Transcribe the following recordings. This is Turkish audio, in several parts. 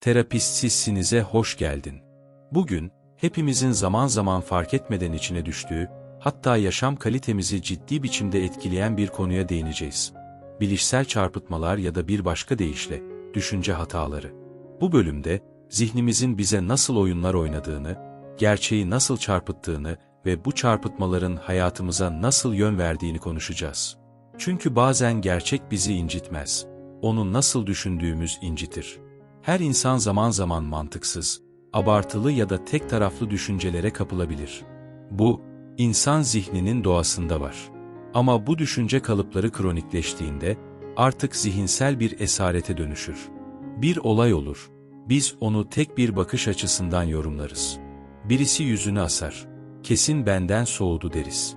Terapistsizsinize hoş geldin. Bugün, hepimizin zaman zaman fark etmeden içine düştüğü, hatta yaşam kalitemizi ciddi biçimde etkileyen bir konuya değineceğiz. Bilişsel çarpıtmalar ya da bir başka deyişle, düşünce hataları. Bu bölümde, zihnimizin bize nasıl oyunlar oynadığını, gerçeği nasıl çarpıttığını ve bu çarpıtmaların hayatımıza nasıl yön verdiğini konuşacağız. Çünkü bazen gerçek bizi incitmez. Onu nasıl düşündüğümüz incitir. Her insan zaman zaman mantıksız, abartılı ya da tek taraflı düşüncelere kapılabilir. Bu, insan zihninin doğasında var. Ama bu düşünce kalıpları kronikleştiğinde, artık zihinsel bir esarete dönüşür. Bir olay olur, biz onu tek bir bakış açısından yorumlarız. Birisi yüzünü asar, kesin benden soğudu deriz.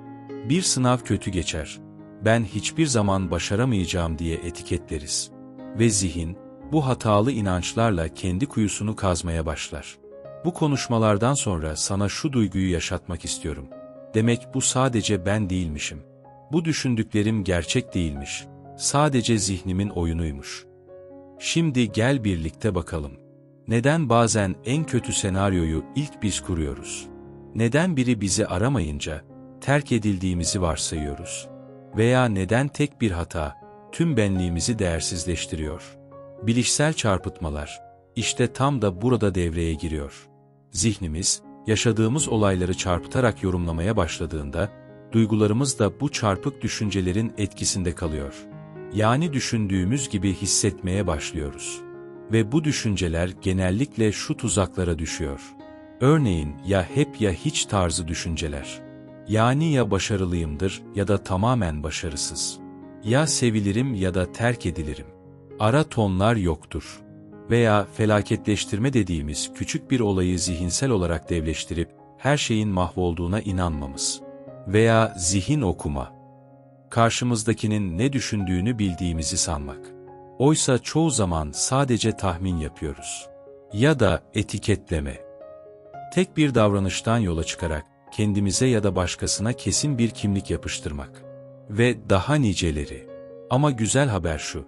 Bir sınav kötü geçer, ben hiçbir zaman başaramayacağım diye etiketleriz. Ve zihin, bu hatalı inançlarla kendi kuyusunu kazmaya başlar. Bu konuşmalardan sonra sana şu duyguyu yaşatmak istiyorum. Demek bu sadece ben değilmişim. Bu düşündüklerim gerçek değilmiş. Sadece zihnimin oyunuymuş. Şimdi gel birlikte bakalım. Neden bazen en kötü senaryoyu ilk biz kuruyoruz? Neden biri bizi aramayınca terk edildiğimizi varsayıyoruz? Veya neden tek bir hata tüm benliğimizi değersizleştiriyor? Bilişsel çarpıtmalar işte tam da burada devreye giriyor. Zihnimiz, yaşadığımız olayları çarpıtarak yorumlamaya başladığında, duygularımız da bu çarpık düşüncelerin etkisinde kalıyor. Yani düşündüğümüz gibi hissetmeye başlıyoruz. Ve bu düşünceler genellikle şu tuzaklara düşüyor. Örneğin ya hep ya hiç tarzı düşünceler. Yani ya başarılıyımdır ya da tamamen başarısız. Ya sevilirim ya da terk edilirim. Ara tonlar yoktur. Veya felaketleştirme dediğimiz küçük bir olayı zihinsel olarak devleştirip her şeyin mahvolduğuna inanmamız. Veya zihin okuma. Karşımızdakinin ne düşündüğünü bildiğimizi sanmak. Oysa çoğu zaman sadece tahmin yapıyoruz. Ya da etiketleme. Tek bir davranıştan yola çıkarak kendimize ya da başkasına kesin bir kimlik yapıştırmak. Ve daha niceleri. Ama güzel haber şu,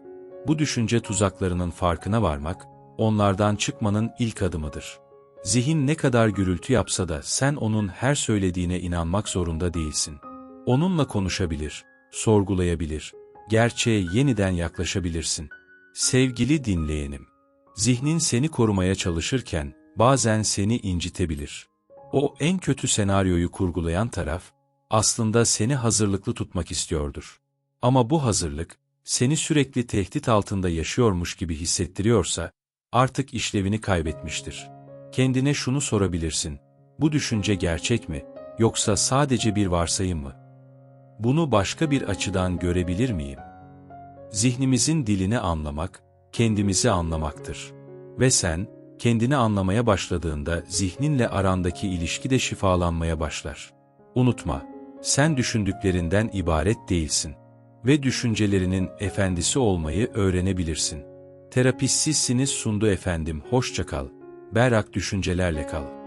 bu düşünce tuzaklarının farkına varmak, onlardan çıkmanın ilk adımıdır. Zihin ne kadar gürültü yapsa da sen onun her söylediğine inanmak zorunda değilsin. Onunla konuşabilir, sorgulayabilir, gerçeğe yeniden yaklaşabilirsin. Sevgili dinleyenim, zihnin seni korumaya çalışırken bazen seni incitebilir. O en kötü senaryoyu kurgulayan taraf, aslında seni hazırlıklı tutmak istiyordur. Ama bu hazırlık, seni sürekli tehdit altında yaşıyormuş gibi hissettiriyorsa, artık işlevini kaybetmiştir. Kendine şunu sorabilirsin, bu düşünce gerçek mi, yoksa sadece bir varsayım mı? Bunu başka bir açıdan görebilir miyim? Zihnimizin dilini anlamak, kendimizi anlamaktır. Ve sen, kendini anlamaya başladığında zihninle arandaki ilişki de şifalanmaya başlar. Unutma, sen düşündüklerinden ibaret değilsin ve düşüncelerinin efendisi olmayı öğrenebilirsin. Terapistsizsiniz sundu efendim, hoşça kal, berrak düşüncelerle kal.